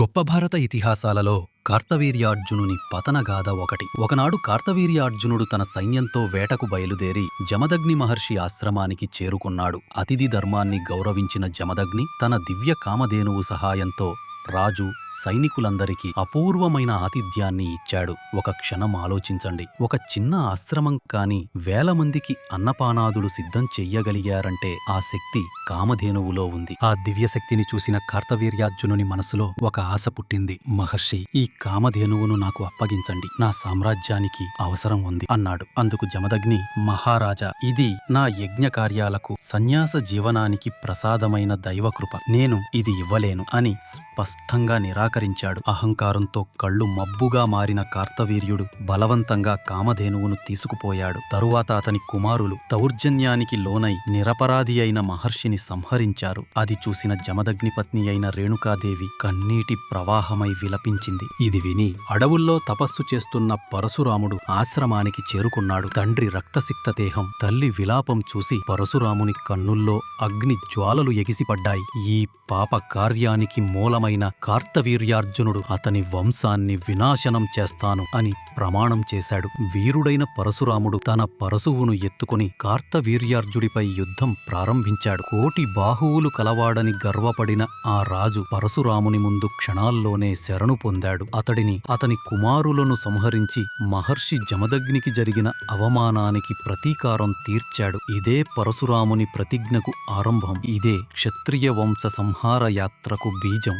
గొప్ప భారత ఇతిహాసాలలో కార్తవీర్యార్జునుని పతనగాథ ఒకటి. ఒకనాడు కార్తవీర్యార్జునుడు తన సైన్యంతో వేటకు బయలుదేరి జమదగ్ని మహర్షి ఆశ్రమానికి చేరుకున్నాడు. అతిథి ధర్మాన్ని గౌరవించిన జమదగ్ని తన దివ్య కామధేనువు సహాయంతో రాజు సైనికులందరికీ అపూర్వమైన ఆతిథ్యాన్ని ఇచ్చాడు. ఒక క్షణం ఆలోచించండి. ఒక చిన్న ఆశ్రమం కాని వేల మందికి అన్నపానాదులు సిద్ధం చెయ్యగలిగారంటే ఆ శక్తి కామధేనువులో ఉంది. ఆ దివ్యశక్తిని చూసిన కార్తవీర్యార్జునుని మనసులో ఒక ఆశ పుట్టింది. మహర్షి ఈ కామధేనువును నాకు అప్పగించండి. నా సామ్రాజ్యానికి అవసరం ఉంది అన్నాడు. అందుకు జమదగ్ని మహారాజా ఇది నా యజ్ఞ కార్యాలకు సన్యాస జీవనానికి ప్రసాదమైన దైవకృప. నేను ఇది ఇవ్వలేను అని స్పష్టంగా నిరా నిరాకరించాడు. అహంకారంతో కళ్ళు మబ్బుగా మారిన కార్తవీర్యుడు బలవంతంగా కామధేనువును తీసుకుపోయాడు. తరువాత అతని కుమారులు దౌర్జన్యానికి లోనై నిరపరాధి అయిన మహర్షిని సంహరించారు. అది చూసిన జమదగ్ని పత్ని అయిన రేణుకాదేవి కన్నీటి ప్రవాహమై విలపించింది. ఇది విని అడవుల్లో తపస్సు చేస్తున్న పరశురాముడు ఆశ్రమానికి చేరుకున్నాడు. తండ్రి రక్తసిక్త దేహం తల్లి విలాపం చూసి పరశురాముని కన్నుల్లో అగ్ని జ్వాలలు ఎగిసిపడ్డాయి. ఈ పాప కార్యానికి మూలమైన కార్తవీరు వీర్యార్జునుడు అతని వంశాన్ని వినాశనం చేస్తాను అని ప్రమాణం చేశాడు. వీరుడైన పరశురాముడు తన పరశువును ఎత్తుకుని కార్తవీర్యార్జుడిపై యుద్ధం ప్రారంభించాడు. కోటి బాహువులు కలవాడని గర్వపడిన ఆ రాజు పరశురాముని ముందు క్షణాల్లోనే శరణు పొందాడు. అతడిని అతని కుమారులను సంహరించి మహర్షి జమదగ్నికి జరిగిన అవమానానికి ప్రతీకారం తీర్చాడు. ఇదే పరశురాముని ప్రతిజ్ఞకు ఆరంభం. ఇదే క్షత్రియ వంశ సంహార యాత్రకు బీజం.